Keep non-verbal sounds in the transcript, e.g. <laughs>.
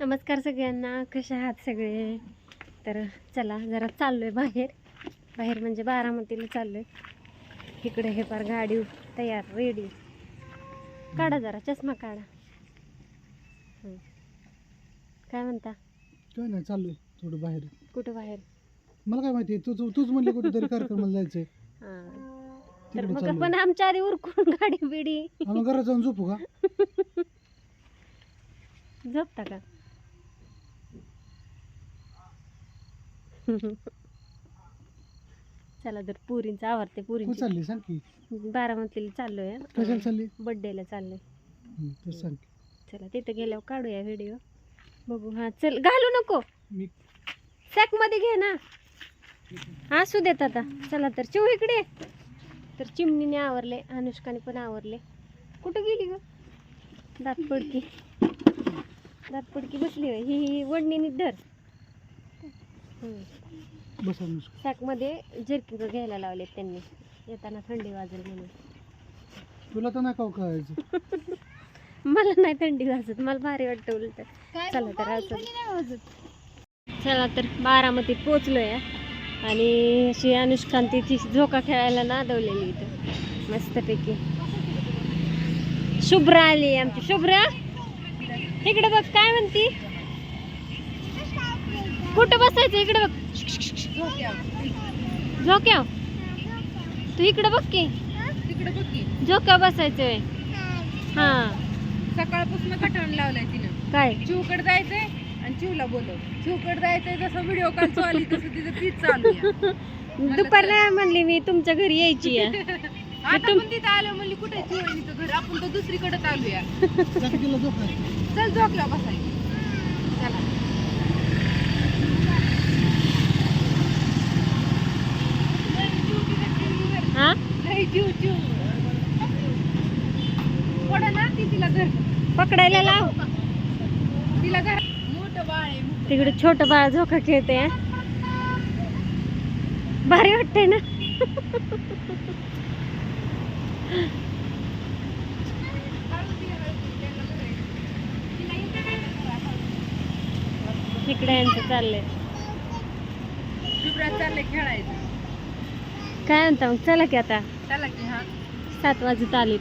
नमस्कार सगळ्यांना कसे आहात सगळे? तर चला जरा चाललोय बाहेर. बाहेर म्हणजे बारामतीला चाललोय. इकडे हे फार गाडी तयार रेडी काढा जरा चष्मा काढा. काय म्हणता? काय नाही चाललोय. थोडं बाहेर. कुठं बाहेर? मला काय माहिती तू तू- तूच म्हणली कुठेतरी <laughs> कार्यक्रमाला जायचंय. हां. तर तिकडे मग चाललोय. पण आमच्या आधी उरकून गाडी बिडी. आम्ही घरात जाऊन झोपू का? <laughs> झोपता का? चला तर पुरींचं आवडते तू पुरींची चालली सांग की. बारामतीला चाललोय. कशाला चालली? बड्डेला चाललोय. हं, तर सांग की. चला तिथं गेल्यावर काढूया व्हिडिओ बघू हा चल घालू नको. मी सॅकमध्ये घे ना. असू देत आता. चला तर चिव इकडे. तर चिमणीने आवरले अनुष्काने पण आवरले. कुठं गेली ग? दात पडकी दात पडकी बसली होय. ही ही वडणीने धर. बसा नुसतं. सॅकमध्ये जर्किंग घ्यायला लावले त्यांनी. येताना थंडी वाजेल म्हणून. तुला तर नाही का कळायचं <laughs> मला नाही थंडी वाजत. मला भारी वाटतं उलट. चला तर असं. चला तर बारामतीत पोचलोय आणि अशी अनुष्कांत तिची झोका खेळायला नादवलेली इथं. मस्तपैकी. शुभ्रा आली आमची. शुभ्रा? इकडे बघ काय म्हणती? कुठं बसायचं? इकडे बघ. झोक्या. तू इकडे बघ की. तिकडे बघ की. झोक्या बसायचंय. हा. सकाळपासून कटाण लावलाय तिनं. काय? चिवकड जायचंय आणि चिवला बोलव. चिवकड जायचंय जसं व्हिडिओ कॉल चालू तसं तिचं तीच चालू. <laughs> दुपारला म्हणली मी तुमच्या घरी यायची आहे. आता पण तिथं आलं म्हणली कुठे घर? आपण तर दुसरीकडे चालूया. <laughs> चल झोपला बसाय चला हा लय चिव चिव थोडं ना ती तिला घर पकडायला लाव. तिला घर. तिकडे छोट बाळ झोका खेळते. भारी वाटतंय ना? इकडे यांचं चाललंय. शुभ्रात चाललंय खेळायचं. काय म्हणता मग? चला की आता. चला की हा. सात वाजत आली.